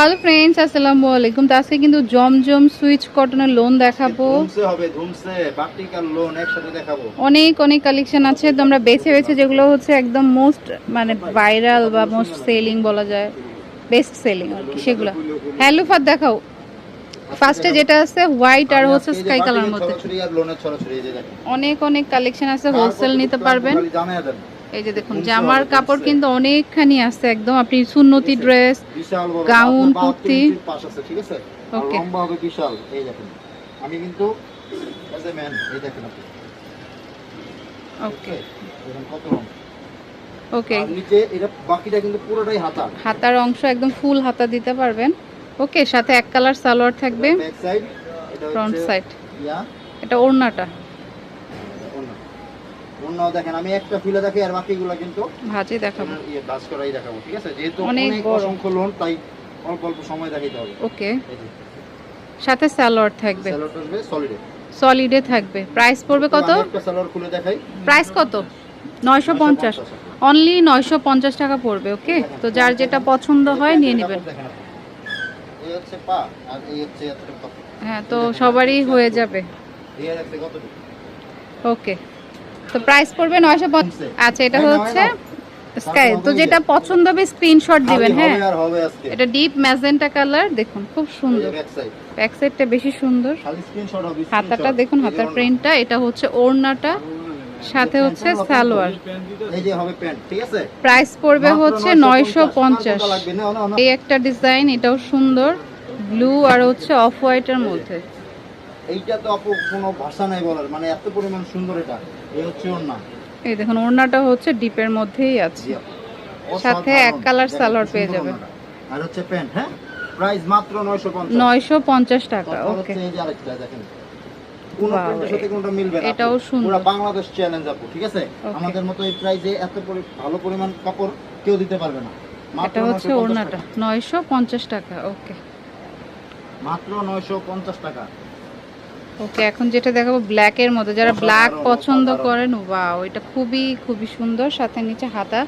Hello friends আসসালামু আলাইকুম। তো আজকে কিন্তু জমজম সুইচ কটনের লোন দেখাবো। অনেক অনেক কালেকশন আছে। তো আমরা বেছে বেছে যেগুলো হচ্ছে একদম মোস্ট মানে ভাইরাল বা মোস্ট সেলিং বলা যায়। বেস্ট সেলিং আর কি সেগুলো। হ্যালো ফার দেখাও। ফার্স্টে যেটা আছে হোয়াইট আর হচ্ছে স্কাই কালার মধ্যে। অনেক অনেক কালেকশন আছে হোলসেল নিতে পারবেন। এই যে দেখুন জামার কাপড় কিন্তু অনেকখানি আছে একদম আপনি সুন্নতি ড্রেস গাউন, কুর্তি। 72 ইঞ্চির পাশ আছে ঠিক আছে আর লম্বা হবে বিশাল এই দেখেন। আমি কিন্তু এজ এ ম্যান এই দেখেন আপনি। ওকে কত ওকে নিচে এটা বাকিটা কিন্তু পুরোটাই হাতা। হাতার অংশ একদম ফুল হাতা দিতে পারবেন। ওকে সাথে এক কালার সালোয়ার থাকবে। ব্যাক সাইড ফ্রন্ট সাইড এটা ওড়নাটা। দেখেন আমি একটা ফিলে দেখি আর বাকিগুলো কিন্তু ভাজি দেখাবো। ইয়ে কাজ করাই দেখাবো ঠিক আছে? যেহেতু অনেক অনেক অসংখ্য লোন তাই অল্প অল্প সময় দেখাইতে হবে। ওকে। সাথে থাকবে। স্যালোড সলিডে সলিডে থাকবে। প্রাইস পড়বে কত? একটা স্যালোড খুলে দেখাই। প্রাইস কত? নয়শো পঞ্চাশ। অনলি নয়শো পঞ্চাশ টাকা পড়বে ওকে? তো যার যেটা পছন্দ হয় নিয়ে নেবেন। হ্যাঁ তো সবারই হয়ে যাবে? ওকে। তো প্রাইস পড়বে নয়শো পঞ্চাশ আচ্ছা এটা হচ্ছে। স্কাই তো যেটা পছন্দ হবে স্ক্রিনশট দিবেন হ্যাঁ। এটা ডিপ ম্যাজেন্টা কালার দেখুন খুব সুন্দর। ব্যাক সাইডটা বেশি সুন্দর। হাতাটা দেখুন হাতার প্রিন্টটা এটা হচ্ছে ওড়নাটা সাথে হচ্ছে সালোয়ার। প্রাইস পড়বে হচ্ছে নয়শো পঞ্চাশ। এই একটা ডিজাইন এটাও সুন্দর। ব্লু আর হচ্ছে অফ হোয়াইটের মধ্যে। এইটা তো আপু কোনো ভাষা নাই বলার মানে এত পরিমাণ সুন্দর এটা। এই হচ্ছে ওর নাম এই দেখুন ওড়নাটা হচ্ছে ডিপের মধ্যেই আছে। সাথে এক কালার সালোয়ার পেয়ে যাবেন। আর হচ্ছে প্যান্ট হ্যাঁ? প্রাইস মাত্র 950 নয়শো পঞ্চাশ টাকা ওকে। এই যে আরেকটা দেখেন। কোন প্যান্টের সাথে কোনটা মিলবে এটাও। সুন্দর। পুরো বাংলাদেশ চ্যালেঞ্জ আপু ঠিক আছে? আমাদের মতো এই প্রাইসে এত ভালো পরিমাণ কাপড় কেউ দিতে পারবে না। মাত্র এটা হচ্ছে 950 ওড়নাটা। টাকা। নয়শো পঞ্চাশ টাকা ওকে। মাত্র 950 টাকা। ওকে এখন যেটা দেখাবো ব্ল্যাক এর মধ্যে যারা ব্ল্যাক পছন্দ। করেন ওয়াও এটা খুবই খুবই সুন্দর। সাথে নিচে হাতা।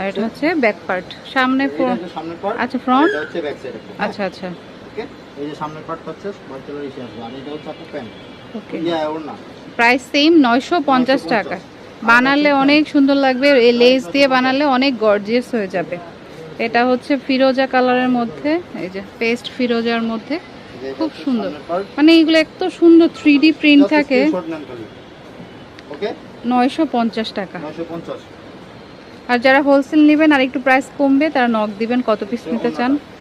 আর এটা হচ্ছে ব্যাক পার্ট সামনে এটা ফ্রন্ট হচ্ছে আচ্ছা, front? ব্যাক সাইড আচ্ছা আচ্ছা। ওকে এই যে সামনের পার্ট হচ্ছে আর এটা হচ্ছে আপু প্যান্ট ওকে। প্রাইস সেম নয়শো পঞ্চাশ টাকা। বানালে অনেক সুন্দর লাগবে এই লেস দিয়ে বানালে অনেক গর্জিয়াস হয়ে যাবে। এটা হচ্ছে ফিরোজা কালারের মধ্যে এই যে পেস্ট ফিরোজার মধ্যে। খুব সুন্দর। মানে এগুলো এত সুন্দর থ্রি ডি প্রিন্ট থাকে। নয়শো পঞ্চাশ টাকা। আর যারা হোলসেল নেবেন আর একটু প্রাইস কমবে তারা নক দিবেন কত পিস নিতে চান।